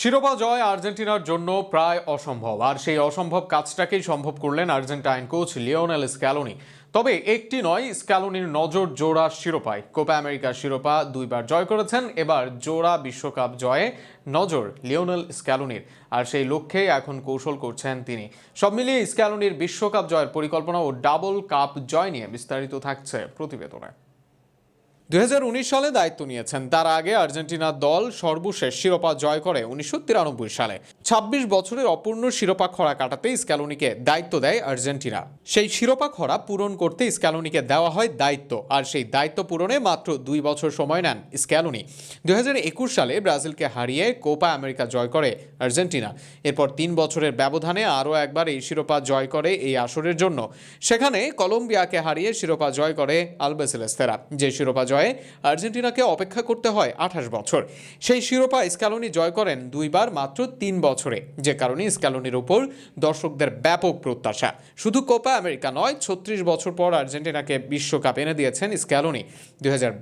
শিরোপা জয় আর্জেন্টিনার জন্য প্রায় অসম্ভব। আর সেই অসম্ভব কাজটাকেই সম্ভব করলেন আর্জেন্টাইন কোচ লিওনেল স্ক্যালোনি। তবে একটি নয়, স্ক্যালোনির নজর জোড়া শিরোপায়। কোপা আমেরিকার শিরোপা দুইবার জয় করেছেন, এবার জোড়া বিশ্বকাপ জয়ে নজর লিওনেল স্ক্যালোনির। আর সেই লক্ষ্যেই এখন কৌশল করছেন তিনি। সব মিলিয়ে স্ক্যালোনির বিশ্বকাপ জয়ের পরিকল্পনা ও ডাবল কাপ জয় নিয়ে বিস্তারিত থাকছে প্রতিবেদনে। উনিশ সালে দায়িত্ব নিয়েছেন। তার আগে আর্জেন্টিনার দল সর্বশেষ শিরোপা জয় করে উনিশশো তিরানব্বই সালে। ২৬ বছরের অপূর্ণ শিরোপা খরা কাটাতে স্ক্যালোনিকে দায়িত্ব দেয় আর্জেন্টিনা। সেই শিরোপা খরা পূরণ করতে স্ক্যালোনিকে দেওয়া হয় দায়িত্ব, আর সেই দায়িত্ব পূরণে মাত্র দুই বছর সময় নেন স্ক্যালোনি। দুই হাজার একুশ সালে ব্রাজিলকে হারিয়ে কোপা আমেরিকা জয় করে আর্জেন্টিনা। এরপর তিন বছরের ব্যবধানে আরও একবার এই শিরোপা জয় করে এই আসরের জন্য। সেখানে কলম্বিয়াকে হারিয়ে শিরোপা জয় করে আলবেসেলেস্তেরা। যে শিরোপা জয়ে আর্জেন্টিনাকে অপেক্ষা করতে হয় আঠাশ বছর। সেই শিরোপা স্ক্যালোনি জয় করেন দুইবার মাত্র তিন বছরে, যে কারণে স্ক্যালোনির উপর দর্শকদের ব্যাপক প্রত্যাশা। শুধু কোপা আমেরিকা নয়, ছত্রিশ বছর পর আর্জেন্টিনাকে বিশ্বকাপ এনে দিয়েছেন স্ক্যালোনি। দুই হাজার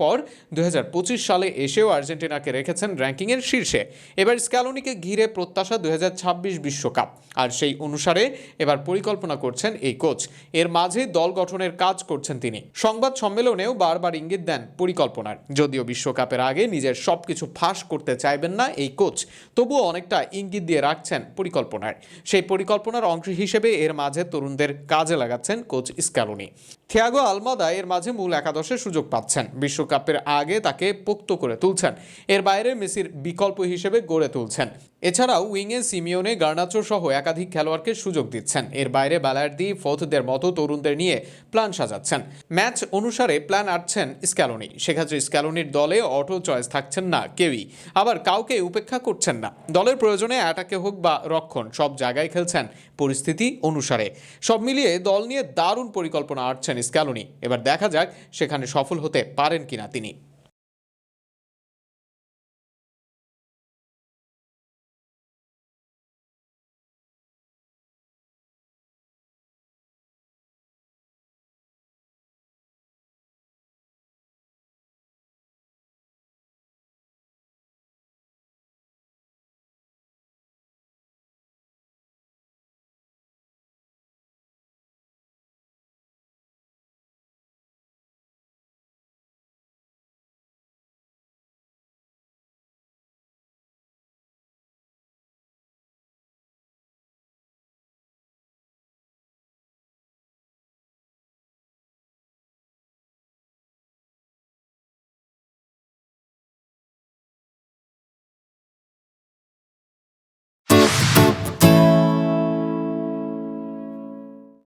পর দুই হাজার পঁচিশ সালে এসেও আর্জেন্টিনাকে রেখেছেন র্যাঙ্কিংয়ের শীর্ষে। এবার স্ক্যালোনিকে ঘিরে প্রত্যাশা ছাব্বিশ বিশ্বকাপ। আর সেই অনুসারে এবার পরিকল্পনা করছেন এই কোচ। এর মাঝে দল গঠনের কাজ করছেন তিনি। সংবাদ সম্মেলনেও বারবার ইঙ্গিত দেন পরিকল্পনার। যদিও বিশ্বকাপের আগে নিজের সবকিছু ফাঁস করতে চাইবেন না এই কোচ, তবুও অনেকটা ইঙ্গিত দিয়ে রাখছেন পরিকল্পনার। সেই পরিকল্পনার অংশ হিসেবে এর মাঝে তরুণদের কাজে লাগাচ্ছেন কোচ স্ক্যালোনি। থিয়াগো আলমাদা এর মাঝে মূল একাদশের সুযোগ পাচ্ছেন। বিশ্বকাপের আগে তাকে পোক্ত করে তুলছেন। এর বাইরে মেসির বিকল্প হিসেবে গড়ে তুলছেন। এছাড়াও উইংয়ে সিমিওনে, গার্নাচো সহ একাধিক খেলোয়াড়কে সুযোগ দিচ্ছেন। এর বাইরে ব্যালার্দি ফোথদের মতো তরুণদের নিয়ে প্ল্যান সাজাচ্ছেন। ম্যাচ অনুসারে প্ল্যান আটছেন স্ক্যালোনি। সেক্ষেত্রে স্ক্যালোনির দলে অটো চয়েস থাকছেন না কেউই। আবার কাউকে উপেক্ষা করছেন না। দলের প্রয়োজনে অ্যাটাকে হোক বা রক্ষণ, সব জায়গায় খেলছেন পরিস্থিতি অনুসারে। সব মিলিয়ে দল নিয়ে দারুণ পরিকল্পনা আটছেন স্ক্যালোনি এবার দেখা যাক সেখানে সফল হতে পারেন কিনা তিনি।